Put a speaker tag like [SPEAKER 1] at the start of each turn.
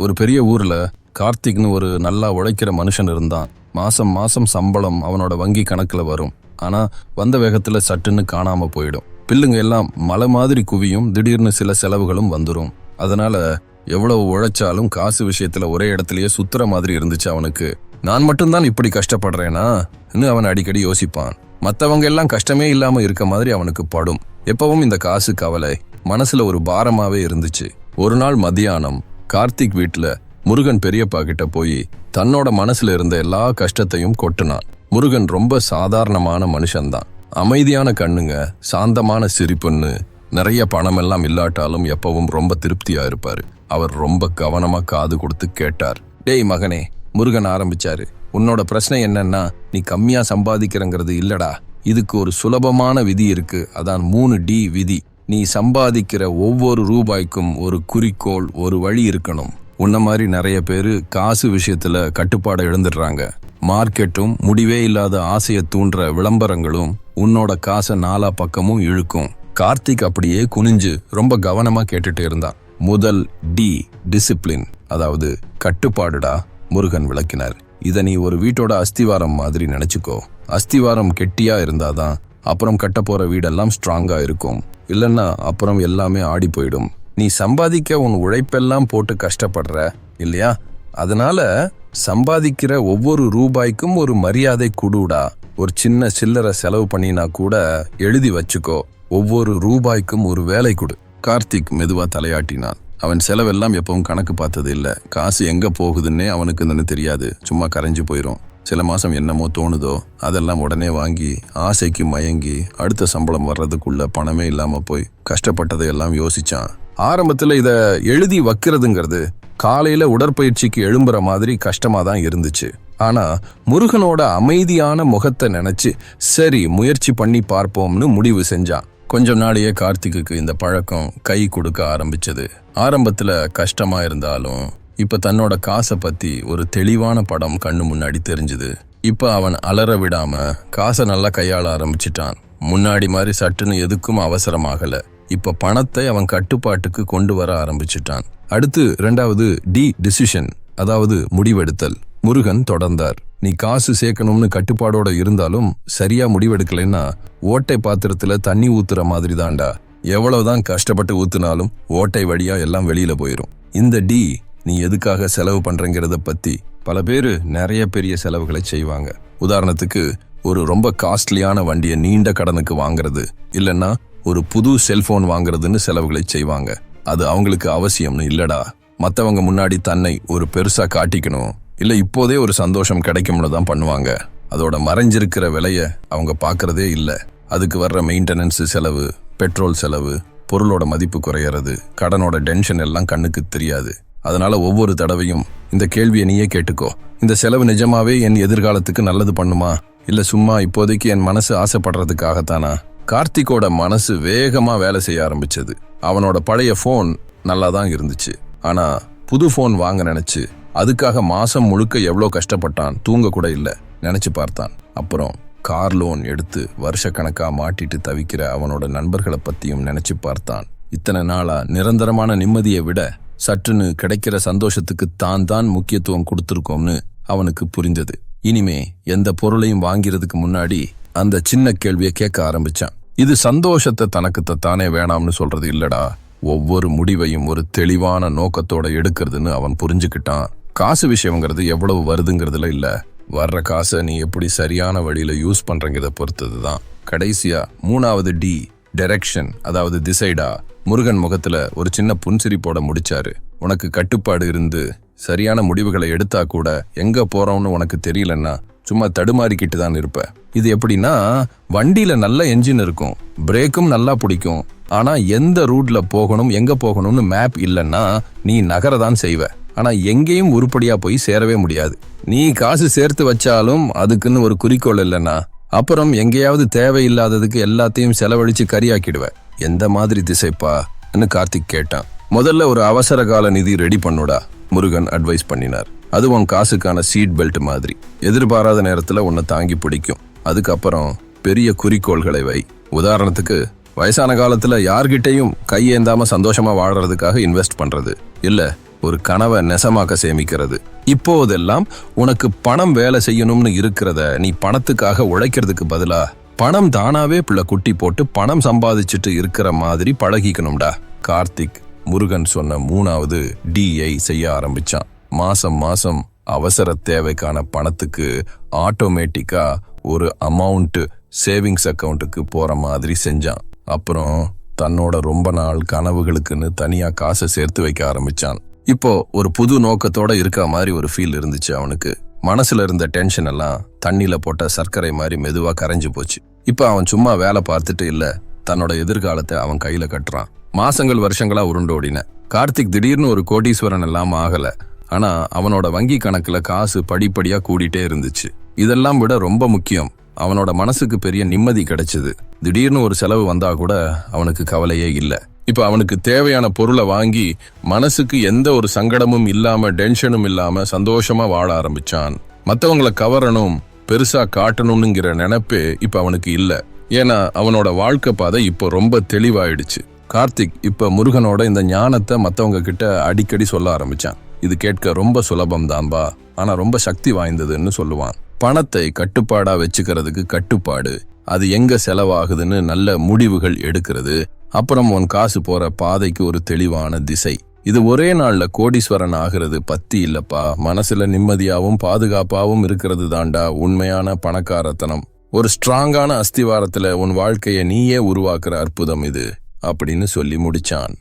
[SPEAKER 1] ஒரு பெரிய ஊரில் கார்த்திக்னு ஒரு நல்லா உழைக்கிற மனுஷன் இருந்தான். மாசம் மாசம் சம்பளம் அவனோட வங்கி கணக்கில் வரும். ஆனால் வந்த வேகத்தில் சட்டுன்னு காணாமல் போயிடும். பில்லுங்க எல்லாம் மலை மாதிரி குவியும் திடீர்னு சில செலவுகளும் வந்துடும் அதனால எவ்வளவு உழைச்சாலும் காசு விஷயத்துல ஒரே இடத்துலயே சுத்துற மாதிரி இருந்துச்சு அவனுக்கு. நான் மட்டும்தான் இப்படி கஷ்டப்படுறேனா? அவன் அடிக்கடி யோசிப்பான். மற்றவங்க எல்லாம் கஷ்டமே இல்லாம இருக்க மாதிரி அவனுக்கு படும். எப்பவும் இந்த காசு கவலை. மனசுல ஒரு பாரமாவே இருந்துச்சு. ஒரு நாள் மதியானம் கார்த்திக் வீட்டுல முருகன் பெரியப்பா கிட்ட போய் தன்னோட மனசுல இருந்த எல்லா கஷ்டத்தையும் கொட்டினான். முருகன் ரொம்ப சாதாரணமான மனுஷன்தான். அமைதியான கண்ணுங்க சாந்தமான சிரிப்புன்னு நிறைய பணமெல்லாம் இல்லாட்டாலும் எப்பவும் ரொம்ப திருப்தியா இருப்பாரு. அவர் ரொம்ப கவனமா காது கொடுத்து கேட்டார். டேய் மகனே முருகன் ஆரம்பிச்சாரு. உன்னோட பிரச்சனை என்னன்னா நீ கம்மியா சம்பாதிக்கிறங்கிறது இல்லடா. இதுக்கு ஒரு சுலபமான விதி இருக்கு. அதான் மூணு டி விதி. நீ சம்பாதிக்கிற ஒவ்வொரு ரூபாய்க்கும் ஒரு குறிக்கோள் ஒரு வழி இருக்கணும். உன்ன மாதிரி நிறைய பேர் காசு விஷயத்துல கட்டுப்பாடை எழுந்துடுறாங்க மார்க்கெட்டும் முடிவே இல்லாத ஆசையை தூண்டுற விளம்பரங்களும் உன்னோட காசை நாலா பக்கமும் இழுக்கும். கார்த்திக் அப்படியே குனிஞ்சு ரொம்ப கவனமா கேட்டுட்டு இருந்தான். முதல் டி டிசிப்ளின் அதாவது கட்டுப்பாடுடா முருகன் விளக்கினார். இதை நீ ஒரு வீட்டோட அஸ்திவாரம் மாதிரி நினைச்சுக்கோ. அஸ்திவாரம் கெட்டியா இருந்தாதான் அப்புறம் கட்ட போற வீடெல்லாம் ஸ்ட்ராங்கா இருக்கும். இல்லைன்னா அப்புறம் எல்லாமே ஆடி போயிடும். நீ சம்பாதிக்க உன் உழைப்பெல்லாம் போட்டு கஷ்டப்படுற இல்லையா? அதனால சம்பாதிக்கிற ஒவ்வொரு ரூபாய்க்கும் ஒரு மரியாதை குடுடா. ஒரு சின்ன சில்லறை செலவு பண்ணினா கூட எழுதி வச்சுக்கோ. ஒவ்வொரு ரூபாய்க்கும் ஒரு வேலை கொடு. கார்த்திக் மெதுவா தலையாட்டினான். அவன் செலவெல்லாம் எப்பவும் கணக்கு பார்த்தது இல்லை காசு எங்க போகுதுன்னே அவனுக்கு என்னன்னு தெரியாது. சும்மா கரைஞ்சு போயிரும். சில மாதம் என்னமோ தோணுதோ அதெல்லாம் உடனே வாங்கி ஆசைக்கு மயங்கி அடுத்த சம்பளம் வர்றதுக்குள்ள பணமே இல்லாமல் போய் கஷ்டப்பட்டதை எல்லாம் யோசிச்சான். ஆரம்பத்தில் இதை எழுதி வைக்கிறதுங்கிறது காலையில் உடற்பயிற்சிக்கு எழும்புற மாதிரி கஷ்டமாக தான் இருந்துச்சு. ஆனால் முருகனோட அமைதியான முகத்தை நினச்சி சரி முயற்சி பண்ணி பார்ப்போம்னு முடிவு செஞ்சான். கொஞ்சம் நாளையே கார்த்திக்குக்கு இந்த பழக்கம் கை கொடுக்க ஆரம்பிச்சது. ஆரம்பத்தில் கஷ்டமாக இருந்தாலும் இப்ப தன்னோட காசை பத்தி ஒரு தெளிவான படம் கண்ணு முன்னாடி தெரிஞ்சுது. இப்ப அவன் அலற விடாம காசை நல்லா கையாள ஆரம்பிச்சிட்டான். முன்னாடி மாதிரி சட்டுன்னு எதுக்கும் அவசரமாகல இப்ப பணத்தை அவன் கட்டுப்பாட்டுக்கு கொண்டு வர ஆரம்பிச்சிட்டான். அடுத்து ரெண்டாவது டி டிசிஷன் அதாவது முடிவெடுத்தல். முருகன் தொடர்ந்தார். நீ காசு சேர்க்கணும்னு கட்டுப்பாடோட இருந்தாலும் சரியா முடிவெடுக்கலைன்னா ஓட்டை பாத்திரத்துல தண்ணி ஊத்துற மாதிரி தான்டா எவ்வளவுதான் கஷ்டப்பட்டு ஊத்துனாலும் ஓட்டை வழியா எல்லாம் வெளியில போயிரும். இந்த டி நீ எதுக்காக செலவு பண்ணுறங்கிறத பற்றி பல பேர் நிறைய பெரிய செலவுகளை செய்வாங்க. உதாரணத்துக்கு ஒரு ரொம்ப காஸ்ட்லியான வண்டியை நீண்ட கடனுக்கு வாங்குறது இல்லைன்னா ஒரு புது செல்போன் வாங்குறதுன்னு செலவுகளை செய்வாங்க. அது அவங்களுக்கு அவசியம்னு இல்லடா. மற்றவங்க முன்னாடி தன்னை ஒரு பெருசா காட்டிக்கணும். இல்லை இப்போதே ஒரு சந்தோஷம் கிடைக்கும்னு தான் பண்ணுவாங்க. அதோட மறைஞ்சிருக்கிற விலையை அவங்க பார்க்கறதே இல்லை. அதுக்கு வர்ற மெயின்டெனன்ஸ் செலவு பெட்ரோல் செலவு பொருளோட மதிப்பு குறையறது கடனோட டென்ஷன் எல்லாம் கண்ணுக்கு தெரியாது. அதனால ஒவ்வொரு தடவையும் இந்த கேள்வியை நீயே கேட்டுக்கோ. இந்த செலவு நிஜமாவே என் எதிர்காலத்துக்கு நல்லது பண்ணுமா? இல்ல சும்மா இப்போதைக்கு என் மனசு ஆசைப்படுறதுக்காகத்தானா? கார்த்திக்கோட மனசு வேகமா வேலை செய்ய ஆரம்பிச்சது. அவனோட பழைய ஃபோன் நல்லா தான் இருந்துச்சு. ஆனா புது ஃபோன் வாங்க நினைச்சு அதுக்காக மாசம் முழுக்க எவ்வளோ கஷ்டப்பட்டான் தூங்க கூட இல்ல நினைச்சு பார்த்தான். அப்புறம் கார் லோன் எடுத்து வருஷ கணக்கா மாட்டிட்டு தவிக்கிற அவனோட நண்பர்களை பத்தியும் நினைச்சு பார்த்தான். இத்தனை நாளா நிரந்தரமான நிம்மதியை விட சற்றுன்னு கிடைக்கிற சந்தோஷத்துக்கு தான் தான் முக்கியத்துவம் கொடுத்துருக்கோம்னு அவனுக்கு புரிந்தது. இனிமே எந்த பொருளையும் வாங்கிறதுக்கு முன்னாடி அந்த சின்ன கேள்வியை கேட்க ஆரம்பிச்சான். இது சந்தோஷத்தை தனக்கு தானே வேணாம்னு சொல்றது இல்லடா. ஒவ்வொரு முடிவையும் ஒரு தெளிவான நோக்கத்தோட எடுக்கிறதுன்னு அவன் புரிஞ்சுக்கிட்டான். காசு விஷயம்ங்கிறது எவ்வளவு வருதுங்கிறதுல இல்ல. வர்ற காசை நீ எப்படி சரியான வழியில யூஸ் பண்றங்கிறத பொறுத்தது தான் கடைசியா மூணாவது டி டெரெக்ஷன் அதாவது திசைடா முருகன் முகத்துல ஒரு சின்ன புன்சிரிப்போட முடிச்சாரு. உனக்கு கட்டுப்பாடு இருந்து சரியான முடிவுகளை எடுத்தா கூட எங்க போறோம்னு உனக்கு தெரியலன்னா சும்மா தடுமாறிக்கிட்டு தான் இருப்ப. இது எப்படின்னா வண்டியில நல்ல என்ஜின் இருக்கும் பிரேக்கும் நல்லா பிடிக்கும் ஆனா எந்த ரூட்ல போகணும் எங்க போகணும்னு மேப் இல்லைன்னா நீ நகரதான் செய்வ. ஆனா எங்கேயும் உருப்படியா போய் சேரவே முடியாது. நீ காசு சேர்த்து வச்சாலும் அதுக்குன்னு ஒரு குறிக்கோள் இல்லைன்னா அப்புறம் எங்கேயாவது தேவையில்லாததுக்கு எல்லாத்தையும் செலவழிச்சு கரியாக்கிடுவ எந்த மாதிரி திசைப்பான்னு கார்த்திக் கேட்டான். முதல்ல ஒரு அவசர கால நிதி ரெடி பண்ணுடா முருகன் அட்வைஸ் பண்ணினார். அது உன் காசுக்கான சீட் பெல்ட் மாதிரி. எதிர்பாராத நேரத்துல உன்னை தாங்கி பிடிக்கும். அதுக்கப்புறம் பெரிய குறிக்கோள்களை வை. உதாரணத்துக்கு வயசான காலத்துல யார்கிட்டையும் கையேந்தாம சந்தோஷமா வாழறதுக்காக இன்வெஸ்ட் பண்றது. இல்லை ஒரு கனவை நெசமாக்க சேமிக்கிறது. இப்போதெல்லாம் உனக்கு பணம் வேலை செய்யணும்னு இருக்கிறத நீ பணத்துக்காக உழைக்கிறதுக்கு பதிலா பணம் தானாவே பிள்ளை குட்டி போட்டு பணம் சம்பாதிச்சுட்டு இருக்கிற மாதிரி பழகிக்கணும்டா. கார்த்திக் முருகன் சொன்ன மூணாவது டிஐ செய்ய ஆரம்பிச்சான். மாசம் மாசம் அவசர தேவைக்கான பணத்துக்கு ஆட்டோமேட்டிக்கா ஒரு அமௌண்ட் சேவிங்ஸ் அக்கௌண்ட்டுக்கு போற மாதிரி செஞ்சான். அப்புறம் தன்னோட ரொம்ப நாள் கனவுகளுக்குன்னு தனியா காசை சேர்த்து வைக்க ஆரம்பிச்சான். இப்போ ஒரு புது நோக்கத்தோட இருக்க மாதிரி ஒரு ஃபீல் இருந்துச்சு அவனுக்கு. மனசுல இருந்த டென்ஷன் எல்லாம் தண்ணியில போட்ட சர்க்கரை மாதிரி மெதுவா கரைஞ்சு போச்சு. இப்போ அவன் சும்மா வேலை பார்த்துட்டு இல்ல தன்னோட எதிர்காலத்தை அவன் கையில கட்டுறான். மாசங்கள் வருஷங்களா உருண்டோடின கார்த்திக் திடீர்னு ஒரு கோடீஸ்வரன் எல்லாம் ஆகல. ஆனா அவனோட வங்கி கணக்குல காசு படிப்படியா கூடிட்டே இருந்துச்சு. இதெல்லாம் விட ரொம்ப முக்கியம். அவனோட மனசுக்கு பெரிய நிம்மதி கிடைச்சது. திடீர்னு ஒரு செலவு வந்தா கூட அவனுக்கு கவலையே இல்லை. இப்போ அவனுக்கு தேவையான பொருளை வாங்கி மனசுக்கு எந்த ஒரு சங்கடமும் இல்லாமல் டென்ஷனும் இல்லாமல் சந்தோஷமாக வாழ ஆரம்பிச்சான். மற்றவங்களை கவரணும் பெருசாக காட்டணும்னுங்கிற நினப்பே இப்போ அவனுக்கு இல்லை. ஏன்னா அவனோட வாழ்க்கை பாதை இப்போ ரொம்ப தெளிவாயிடுச்சு. கார்த்திக் இப்போ முருகனோட இந்த ஞானத்தை மற்றவங்க கிட்ட அடிக்கடி சொல்ல ஆரம்பிச்சான். இது கேட்க ரொம்ப சுலபம் தான்பா ரொம்ப சக்தி வாய்ந்ததுன்னு சொல்லுவான். பணத்தை கட்டுப்பாடாக வச்சுக்கிறதுக்கு கட்டுப்பாடு. அது எங்க செலவாகுதுன்னு நல்ல முடிவுகள் எடுக்கிறது. அப்புறம் உன் காசு போற பாதைக்கு ஒரு தெளிவான திசை. இது ஒரே நாள்ல கோடீஸ்வரன் ஆகிறது பத்தி இல்லப்பா. மனசுல நிம்மதியாவும் பாதுகாப்பாவும் இருக்கிறது தாண்டா உண்மையான பணக்காரத்தனம். ஒரு ஸ்ட்ராங்கான அஸ்திவாரத்துல உன் வாழ்க்கைய நீயே உருவாக்குற அற்புதம் இது அப்படின்னு சொல்லி முடிச்சான்.